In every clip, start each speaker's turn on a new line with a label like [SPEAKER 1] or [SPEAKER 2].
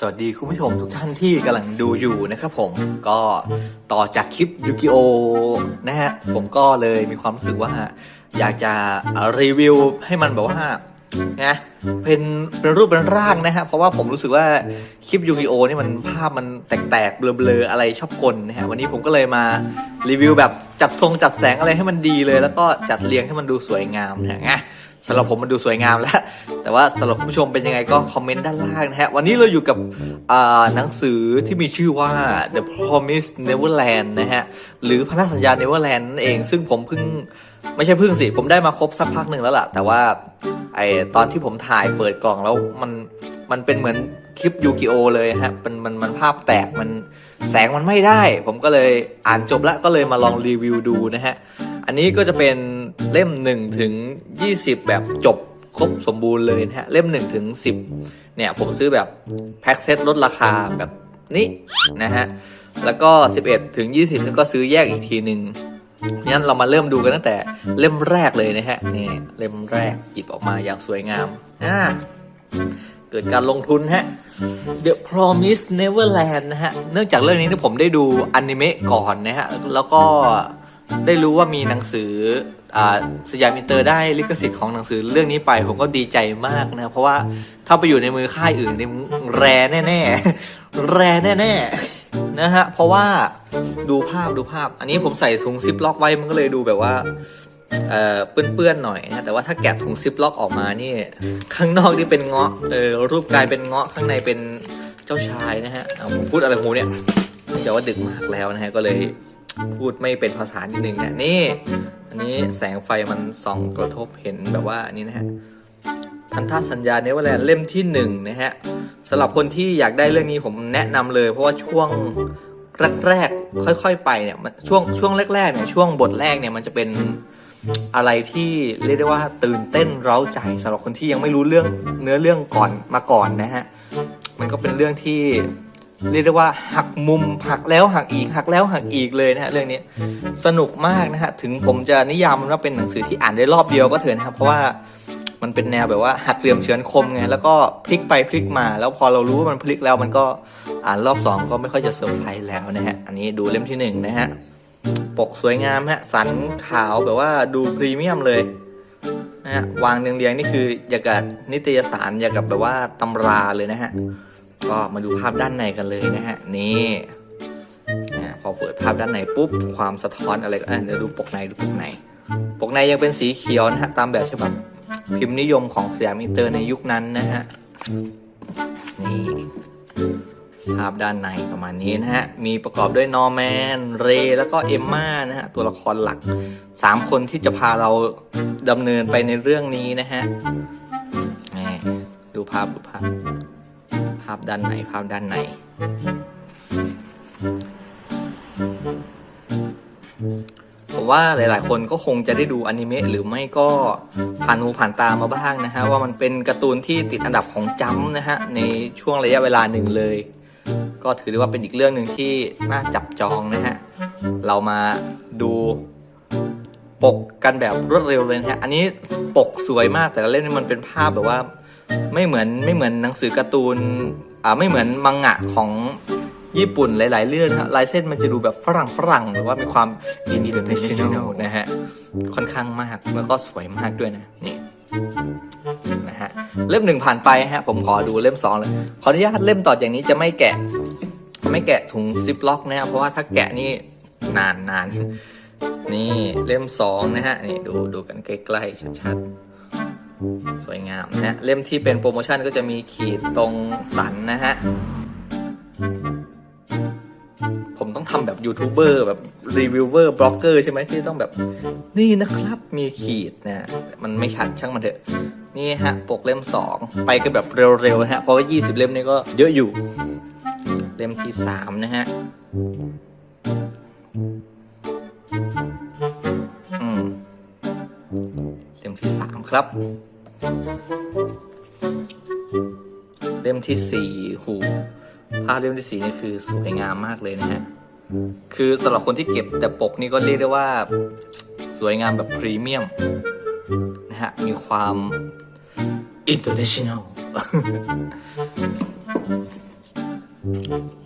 [SPEAKER 1] สวัสดีคุณผู้ชมทุกท่านที่กำลังดูอยู่นะครับผมก็ต่อจากคลิปยูกิโอนะฮะผมก็เลยมีความรู้สึกว่า อยากจะรีวิวให้มันแบบว่านะเป็นเป็นรูปเป็นร่างนะฮะเพราะว่าผมรู้สึกว่าคลิปยูกิโอนี่มันภาพมันแตกๆเบลอๆอะไรชอบกลนะฮะวันนี้ผมก็เลยมารีวิวแบบ จัดทรงจัดแสงอะไรให้มันดีเลย แล้วก็จัดเรียงให้มันดูสวยงามนะฮะอะสำหรับผมมันดูสวยงามแล้ว แต่ว่าสำหรับคุณผู้ชมเป็นยังไงก็คอมเมนต์ด้านล่างนะฮะ วันนี้เราอยู่กับอ่าหนังสือที่มีชื่อว่า The Promise Neverland นะฮะ หรือพันธสัญญา Neverland นั่นเอง ซึ่งผมเพิ่ง ไม่ใช่พิ่งสิ ผมได้มาครบสักพักหนึ่งแล้วล่ะ แต่ว่าไอตอนที่ผมถ่ายเปิดกล่องแล้วมันมันเป็นเหมือนคลิปยูกิโอเลยฮะมันมันมันภาพแตกมันแสงมันไม่ได้ ผมก็เลยอ่านจบแล้วก็เลยมาลองรีวิวดูนะฮะ อันนี้ก็จะเป็นเล่ม1ถึง20 แบบจบครบสมบูรณ์เลยนะฮะ เล่ม1ถึง10 เนี่ยผมซื้อแบบแพ็คเซตลดราคาแบบนี้นะฮะ แล้วก็ 11ถึง20นี่ก็ซื้อแยกอีกทีหนึ่ง งั้นเรามาเริ่มดูกันตั้งแต่เล่มแรกเลยนะฮะนี่เล่มแรกหยิบออกมาอย่างสวยงามอ่าเกิดการลงทุนฮะ The Promise Neverland นะฮะ เนื่องจากเรื่องนี้เนี่ยผมได้ดูอนิเมะก่อนนะฮะ แล้วก็ได้รู้ว่ามีหนังสืออ่าสยามอินเตอร์ได้ลิขสิทธิ์ของหนังสือเรื่องนี้ไปผมก็ดีใจมากนะ เพราะว่าถ้าไปอยู่ในมือค่ายอื่นนี่แรแน่ๆแรแน่ๆ นะฮะ เพราะว่าดูภาพดูภาพ อันนี้ผมใส่ถุงซิปล็อกไว้มันก็เลยดูแบบว่าเอ่อเปื้อนๆหน่อยนะแต่ว่าถ้าแกะถุงซิปล็อกออกมานี่ ข้างนอกนี่เป็นเงาะเออรูปกายเป็นเงาะข้างในเป็นเจ้าชายนะฮะผมพูดอะไรของผมเนี่ยจะว่าดึกมากแล้วนะฮะก็เลยพูดไม่เป็นภาษานิดนึงเนี่ยนี่ อันนี้แสงไฟมันส่องกระทบเห็นแบบว่าอันนี้นะฮะ พันธสัญญาเนเวอร์แลนด์เล่มที่หนึ่งนะฮะสำหรับคนที่อยากได้เรื่องนี้ผมแนะนำเลย เพราะว่าช่วงแรกๆค่อย ๆ ไปเนี่ยมันช่วงช่วงแรกๆเนี่ยช่วงบทแรกเนี่ยมันจะเป็นอะไรที่เรียกได้ว่าตื่นเต้นเร้าใจสำหรับคนที่ยังไม่รู้เรื่องเนื้อเรื่องก่อนมาก่อนนะฮะมันก็เป็นเรื่องที่เรียกได้ว่าหักมุมหักแล้วหักอีกหักแล้วหักอีกเลยนะฮะเรื่องนี้สนุกมากนะฮะถึงผมจะนิยามมันว่าเป็นหนังสือที่อ่านได้รอบเดียวก็เถอะนะครับเพราะว่า มันเป็นแนวแบบว่าหักเหลี่ยมเฉือนคมไงแล้วก็พลิกไปพลิกมา แล้วพอเรารู้ว่ามันพลิกแล้วมันก็อ่านรอบสองก็ไม่ค่อยจะเซอร์ไพรส์แล้วนะฮะอันนี้ดูเล่มที่หนึ่งนะฮะปกสวยงามฮะสันขาวแบบว่าดูพรีเมียมเลยนะฮะวางเรียงๆนี่คืออย่างกับนิตยสารอย่างกับแบบว่าตำราเลยนะฮะก็มาดูภาพด้านในกันเลยนะฮะนี่นะพอเปิดภาพด้านในปุ๊บความสะท้อนอะไรก็อะเดี๋ยวดูปกในดูปกใน ปกในยังเป็นสีเขียวนะฮะตามแบบฉบับ พิมพ์นิยมของสยามอินเตอร์ในยุคนั้นนะฮะ นี่ภาพด้านในประมาณนี้นะฮะ มีประกอบด้วยนอร์แมน เรย์แล้วก็เอมม่านะฮะ ตัวละครหลักสามคนที่จะพาเราดำเนินไปในเรื่องนี้นะฮะดูภาพดูภาพ ภาพด้านในภาพด้านใน ว่าหลายๆ คนก็คงจะได้ดูอนิเมะหรือไม่ก็ผ่านหูผ่านตามาบ้างนะฮะว่ามันเป็นการ์ตูนที่ติดอันดับของจัมป์นะฮะในช่วงระยะเวลาหนึ่งเลย ก็ถือได้ว่าเป็นอีกเรื่องหนึ่งที่น่าจับจองนะฮะเรามาดูปกกันแบบรวดเร็วเลยนะฮะอันนี้ปกสวยมากแต่ละเล่มนี่มันเป็นภาพแบบว่า ไม่เหมือนไม่เหมือนหนังสือการ์ตูนอ่าไม่เหมือนมังงะของ ญี่ปุ่นหลาย ๆ เรื่องนะฮะลายเส้นมันจะดูแบบฝรั่งฝรั่งหรือว่ามีความอินดิเ a ชันแนลนะฮะค่อนข้างมากแล้วก็สวยมากด้วยนะนี่นะฮะเล่มหนึ่งผ่านไปฮะผมขอดูเล่มสองเลยขออนุญาตเล่มต่อจากนี้จะไม่แกะ ไม่แกะถุงซิปล็อกนะครับเพราะว่าถ้าแกะนี่นานนานนี่เล่มสองนะฮะนี่ดูดูกันใกล้ๆชัดๆสวยงามนะฮะเล่มที่เป็นโปรโมชั่นก็จะมีขีดตรงสันนะฮะ ยูทูบเบอร์แบบรีวิวเวอร์บล็อกเกอร์ใช่ไหมที่ต้องแบบนี่นะครับมีขีดนะมันไม่ชัดช่างมันเถอะนี่ฮะปกเล่มสองไปกันแบบเร็วๆนะฮะเพราะว่า 20 เล่มนี่ก็เยอะอยู่ เล่มที่สามนะฮะอืมเล่มที่สามครับ เล่มที่สี่หูภาพเล่มที่สี่นี่คือสวยงามมากเลยนะฮะ คือสำหรับคนที่เก็บแต่ปกนี่ก็เรียกได้ว่าสวยงามแบบพรีเมียมนะฮะ มีความอินเตอร์เนชั่นแนล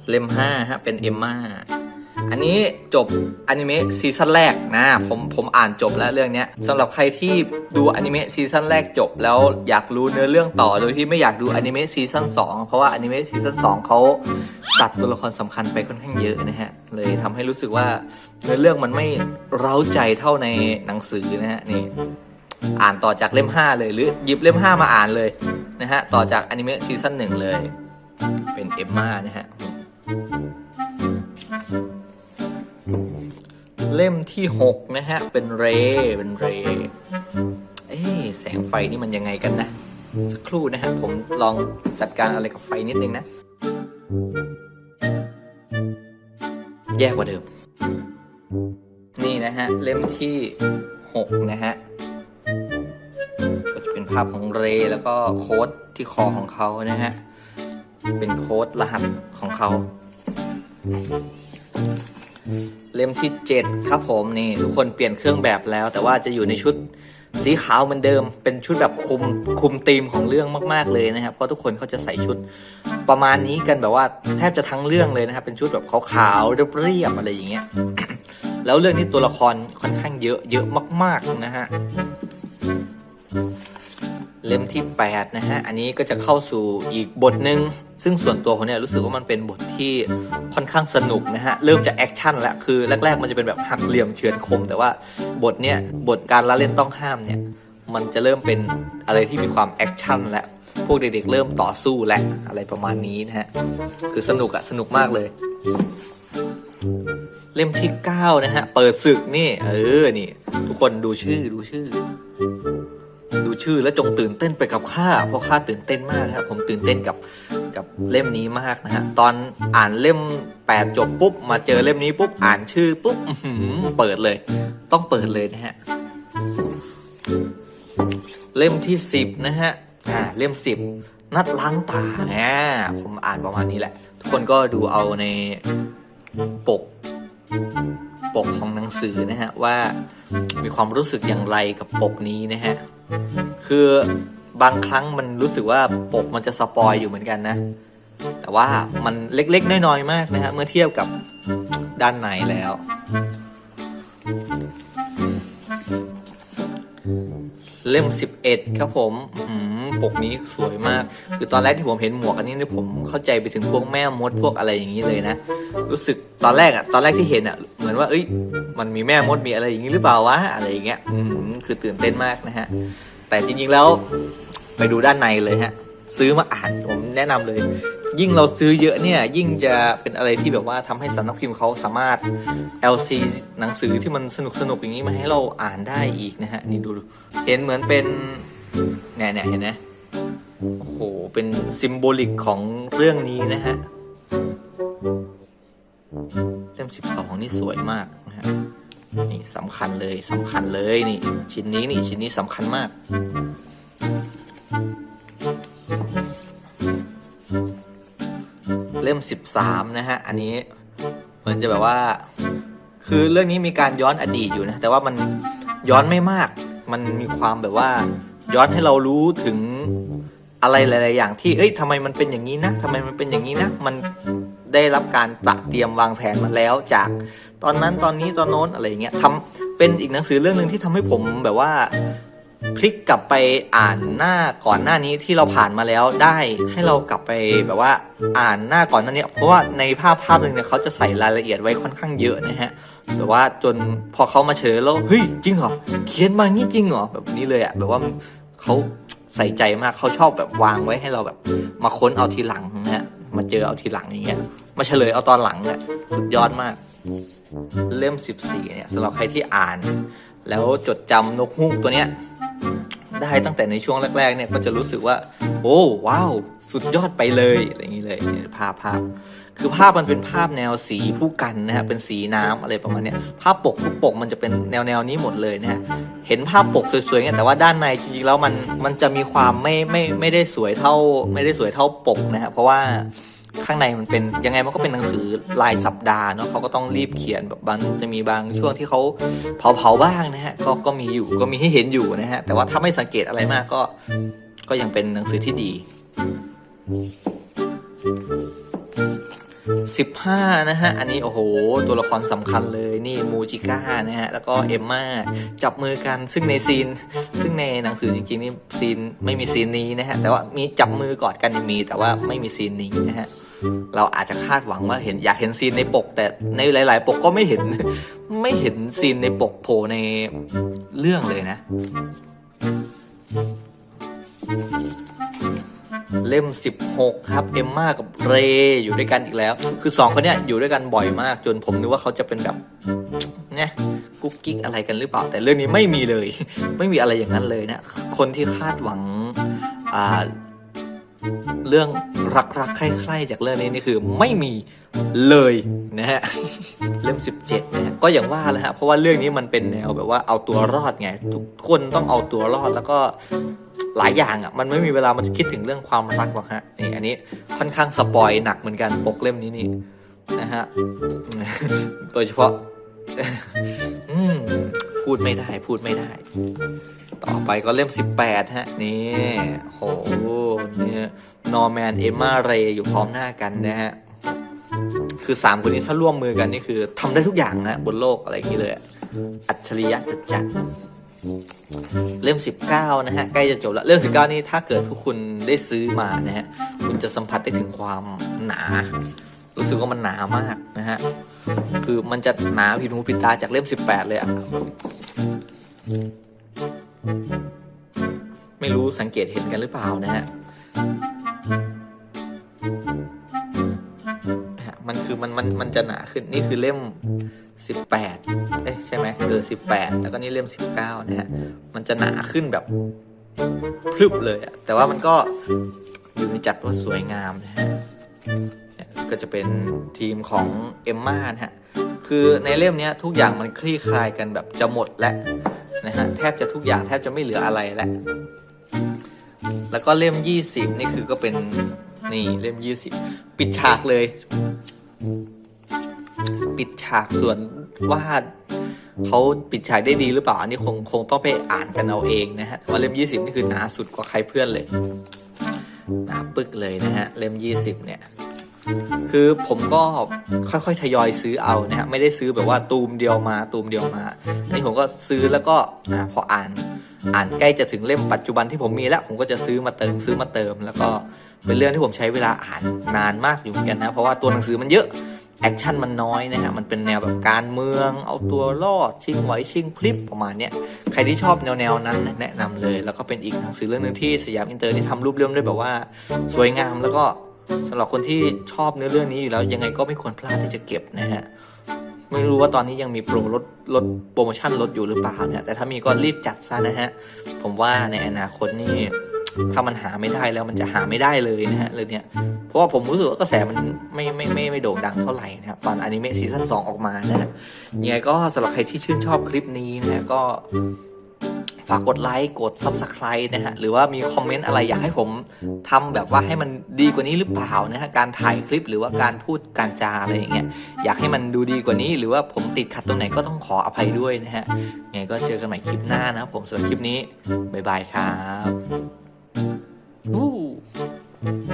[SPEAKER 1] เล่มห้าฮะ เป็นเอมมา อันนี้จบอนิเมะซีซั่นแรกนะผมผมอ่านจบแล้วเรื่องนี้สำหรับใครที่ดูอนิเมะซีซั่นแรกจบ แล้วอยากรู้เนื้อเรื่องต่อโดยที่ไม่อยากดูอนิเมะซีซั่น2เพราะว่าอนิเมะซีซั่น2เขาตัดตัวละครสำคัญไปค่อนข้างเยอะนะฮะ เลยทำให้รู้สึกว่าเนื้อเรื่องมันไม่เร้าใจเท่าในหนังสือนะฮะนี่อ่านต่อจากเล่ม 5 เลยหรือหยิบเล่ม 5 มาอ่านเลยนะฮะต่อจากอนิเมะซีซั่นหนึ่งเลย เป็นเอ็มมานะฮะ เล่มที่ 6 นะฮะ เป็นเร เป็นเร เอ๊ะแสงไฟนี่มันยังไงกันนะ สักครู่นะฮะ ผมลองจัดการอะไรกับไฟนิดนึงนะ แย่กว่าเดิม นี่นะฮะ เล่มที่ 6 นะฮะก็จะเป็นภาพของเรย์แล้วก็โค้ดที่คอของเขานะฮะ เป็นโค้ดรหัสของเขา เล่มที่ 7 ครับผมนี่ทุกคนเปลี่ยนเครื่องแบบแล้ว แต่ว่าจะอยู่ในชุดสีขาวเหมือนเดิม เป็นชุดแบบคุมคุมธีมของเรื่องมาก ๆเลยนะครับ เพราะทุกคนเขาจะใส่ชุดประมาณนี้กันแบบว่าแทบจะทั้งเรื่องเลยนะครับ เป็นชุดแบบขาวๆเรียบๆอะไรอย่างเงี้ยแล้วเรื่องนี้ตัวละครค่อนข้างเยอะเยอะมาก ๆนะฮะเล่มที่ 8 นะฮะ อันนี้ก็จะเข้าสู่อีกบทหนึ่ง ซึ่งส่วนตัวผมเนี่ยรู้สึกว่ามันเป็นบทที่ค่อนข้างสนุกนะฮะ เริ่มจากแอคชั่นแล้วคือแรก ๆ มันจะเป็นแบบหักเหลี่ยมเฉือนคม แต่ว่าบทเนี้ยบทการละเล่นต้องห้ามเนี่ยมันจะเริ่มเป็นอะไรที่มีความแอคชั่นและพวกเด็กๆเริ่มต่อสู้และอะไรประมาณนี้นะฮะ คือสนุกอะสนุกมากเลย เล่มที่ 9 นะฮะ เปิดศึกนี่ เออ นี่ ทุกคนดูชื่อดูชื่อ ดูชื่อแล้วจงตื่นเต้นไปกับข้าเพราะข้าตื่นเต้นมากครับผมตื่นเต้นกับ กับเล่มนี้มากนะฮะ ตอนอ่านเล่มแปดจบปุ๊บ มาเจอเล่มนี้ปุ๊บ อ่านชื่อปุ๊บเปิดเลย ต้องเปิดเลยนะฮะ เล่มที่สิบนะฮะอ่าเล่มสิบนัดล้างตาอ่าผมอ่านประมาณนี้แหละ ทุกคนก็ดูเอาในปกปกของหนังสือนะฮะ ว่ามีความรู้สึกอย่างไรกับปกนี้นะฮะ คือ บางครั้งมันรู้สึกว่าปกมันจะสปอยอยู่เหมือนกันนะ แต่ว่ามันเล็กๆ น้อยๆ มากนะฮะ เมื่อเทียบกับด้านในแล้ว เล่ม 11 ครับผมปกนี้สวยมาก คือตอนแรกที่ผมเห็นหมวกอันนี้เนี่ยผมเข้าใจไปถึงพวกแม่มดพวกอะไรอย่างนี้เลยนะ รู้สึกตอนแรกอะตอนแรกที่เห็นอะเหมือนว่า เอ้ย มันมีแม่มดมีอะไรอย่างนี้หรือเปล่าวะอะไรอย่างเงี้ยอืมคือตื่นเต้นมากนะฮะ แต่จริงๆแล้วไปดูด้านในเลยฮะ ซื้อมาอ่านผมแนะนำเลย ยิ่งเราซื้อเยอะเนี่ย ยิ่งจะเป็นอะไรที่แบบว่าทำให้สำนักพิมพ์เขาสามารถ LC หนังสือที่มันสนุกสนุกๆอย่างนี้มาให้เราอ่านได้อีกนะฮะนี่ดูเห็นเหมือนเป็นเนี่ยเนี่ยเห็นไหมโอ้โหเป็นซิมโบลิกของเรื่องนี้นะฮะเล่ม12 นี่สวยมากนะฮะ นี่สำคัญเลยสำคัญเลยนี่ ชิ้นนี้นี่ชิ้นนี้สำคัญมาก เล่ม 13 นะฮะ อันนี้เหมือนจะแบบว่า คือเรื่องนี้มีการย้อนอดีตอยู่นะ แต่ว่ามันย้อนไม่มาก มันมีความแบบว่า ย้อนให้เรารู้ถึงอะไรหลาย ๆ อย่างที่ เอ้ยทำไมมันเป็นอย่างนี้นะทำไมมันเป็นอย่างนี้นะ มันได้รับการตระเตรียมวางแผนมาแล้วจาก ตอนนั้นตอนนี้ตอนโน้นอะไรอย่างเงี้ยทำเป็นอีกหนังสือเรื่องหนึ่งที่ทำให้ผมแบบว่าพลิกกลับไปอ่านหน้าก่อนหน้านี้ที่เราผ่านมาแล้วได้ให้เรากลับไปแบบว่าอ่านหน้าก่อนหน้านี้ เพราะว่าในภาพภาพหนึ่งเนี่ยเขาจะใส่รายละเอียดไว้ค่อนข้างเยอะนะฮะแบบว่าจนพอเขามาเฉลยแล้วเฮ้ยจริงเหรอเขียนมางี้จริงเหรอแบบนี้เลยอะแบบว่าเขาใส่ใจมากเขาชอบแบบวางไว้ให้เราแบบ มาค้นเอาทีหลังนะฮะมาเจอเอาทีหลังอย่างเงี้ยมาเฉลยเอาตอนหลังเนี่ยสุดยอดมาก เล่ม 14 เนี่ยสำหรับใครที่อ่าน แล้วจดจำนกฮูกตัวเนี้ยได้ตั้งแต่ในช่วงแรกๆเนี่ยก็จะรู้สึกว่า โอ้ว้าว สุดยอดไปเลยอะไรอย่างนี้เลยเนี่ยภาพภาพ คือภาพมันเป็นภาพแนวสีผู้กันนะฮะเป็นสีน้ำอะไรประมาณเนี้ยภาพปกทุกปกมันจะเป็นแนวแนวนี้หมดเลยนะฮะเห็นภาพปกสวยๆเนี่ยแต่ว่าด้านในจริงๆแล้วมันมันจะมีความไม่ไม่ไม่ได้สวยเท่าไม่ได้สวยเท่าปกนะฮะเพราะว่า ข้างในมันเป็นยังไงมันก็เป็นหนังสือรายสัปดาห์เนาะเขาก็ต้องรีบเขียนแบบบางจะมีบางช่วงที่เขาเผาเผาๆบ้างนะฮะก็ก็มีอยู่ก็มีให้เห็นอยู่นะฮะแต่ว่าถ้าไม่สังเกตอะไรมากก็ก็ยังเป็นหนังสือที่ดี 15 นะฮะ อันนี้โอ้โห ตัวละครสำคัญเลยนี่มูจิก้านะฮะ แล้วก็เอมมาจับมือกันซึ่งในซีน ซึ่งในหนังสือจริงๆนี่ซีนไม่มีซีนนี้นะฮะ แต่ว่ามีจับมือกอดกันมี แต่ว่าไม่มีซีนนี้นะฮะ เราอาจจะคาดหวังว่าเห็นอยากเห็นซีนในปก แต่ในหลาย ๆ ปกก็ไม่เห็นไม่เห็นซีนในปกโผล่ในเรื่องเลยนะ เล่ม 16 ครับเอมมากับเรอยู่ด้วยกันอีกแล้ว คือสองคนเนี้ยอยู่ด้วยกันบ่อยมาก จนผมนึกว่าเขาจะเป็นแบบเนี่ยกุ๊กกิ๊กอะไรกันหรือเปล่า แต่เรื่องนี้ไม่มีเลย ไม่มีอะไรอย่างนั้นเลยนะคนที่คาดหวังอ่า เรื่องรักๆใคร่ๆจากเรื่องนี้นี่คือไม่มีเลยนะฮะเล่ม 17นะฮะก็อย่างว่าแหละฮะเพราะว่าเรื่องนี้มันเป็นแนวแบบว่าเอาตัวรอดไงทุกคนต้องเอาตัวรอดแล้วก็หลายอย่างอะมันไม่มีเวลามันคิดถึงเรื่องความรักหรอกฮะนี่อันนี้ค่อนข้างสปอยหนักเหมือนกันปกเล่มนี้นี่นะฮะโดยเฉพาะอืมพูดไม่ได้พูดไม่ได้ ต่อไปก็เล่ม 18 ฮะ นี่โหนี่นอร์แมนเอมมาเรย์อยู่พร้อมหน้ากันนะฮะ คือสามคนนี้ถ้าร่วมมือกันนี่คือทำได้ทุกอย่างนะบนโลกอะไรอย่างนี้เลย อัจฉริยะจัดจัดเล่ม 19 นะฮะ ใกล้จะจบแล้ว เล่ม 19 นี่ถ้าเกิดพวกคุณได้ซื้อมานะฮะ คุณจะสัมผัสได้ถึงความหนา รู้สึกว่ามันหนามากนะฮะ คือมันจะหนาผิดหูผิดตาจากเล่ม 18 เลยอะ ไม่รู้สังเกตเห็นกันหรือเปล่านะฮะมันคือมันมันมันจะหนาขึ้นนี่คือเล่มสิบแปดเอ๊ะใช่ไหมเออสิบแปดแล้วก็นี่เล่มสิบเก้านะฮะ มันจะหนาขึ้นแบบพรึบเลยอะแต่ว่ามันก็อยู่ในจัดว่าสวยงามนะฮะก็จะเป็นทีมของเอมมานะฮะ คือในเล่มนี้ทุกอย่างมันคลี่คลายกันแบบจะหมดแล้ว นะฮะแทบจะทุกอย่างแทบจะไม่เหลืออะไรแล้วแล้วก็เล่ม 20 นี่คือก็เป็นนี่เล่ม 20 ปิดฉากเลย ปิดฉากส่วนว่าเขาปิดฉากได้ดีหรือเปล่าอันนี้คงคงต้องไปอ่านกันเอาเองนะฮะแต่ว่าเล่ม 20 นี่คือหนาสุดกว่าใครเพื่อนเลยหนาปึกเลยนะฮะเล่ม 20 เนี่ย คือผมก็ค่อยๆทยอยซื้อเอานะฮะไม่ได้ซื้อแบบว่าตูมเดียวมาตูมเดียวมาอันนี้ผมก็ซื้อแล้วก็อ่าพออ่าน อ่านใกล้จะถึงเล่มปัจจุบันที่ผมมีแล้ว ผมก็จะซื้อมาเติมซื้อมาเติม แล้วก็เป็นเรื่องที่ผมใช้เวลาอ่านนานมากอยู่เหมือนกันนะเพราะว่าตัวหนังสือมันเยอะแอคชั่นมันน้อยนะฮะ มันเป็นแนวแบบการเมือง เอาตัวรอด ชิงไหวชิงพลิบประมาณเนี้ย ใครที่ชอบแนวแนวนั้นแนะนำเลย แล้วก็เป็นอีกหนังสือเรื่องหนึ่งที่สยามอินเตอร์ที่ทำรูปเรื่องได้แบบว่า สวยงามแล้วก็ สำหรับคนที่ชอบเนื้อเรื่องนี้อยู่แล้วยังไงก็ไม่ควรพลาดที่จะเก็บนะฮะไม่รู้ว่าตอนนี้ยังมีโปรลดลดโปรโมชั่นลดอยู่หรือเปล่าเนี่ยแต่ถ้ามีก็รีบจัดซะนะฮะผมว่าในอนาคตนี่ถ้ามันหาไม่ได้แล้วมันจะหาไม่ได้เลยนะฮะเลยเนี่ยเพราะว่าผมรู้สึกว่ากระแสมันไม่ไม่ไม่ไม่โด่งดังเท่าไหร่นะครับฟันอนิเมะซีซั่น2ออกมานะฮะยังไงก็สำหรับใครที่ชื่นชอบคลิปนี้นะฮะก็ากกดไลค์กด Subscribe นะฮะหรือว่ามีคอมเมนต์อะไรอยากให้ผมทำแบบว่าให้มันดีกว่านี้หรือเปล่านะฮะการถ่ายคลิปหรือว่าการพูดการจาอะไรอย่างเงี้ยอยากให้มันดูดีกว่านี้ หรือว่าผมติดขัดตรงไหนก็ต้องขออภัยด้วยนะฮะงไงก็เจอกันใหม่คลิปหน้านะครับผมสำหรับคลิปนี้บ๊ายบายครับ Ooh.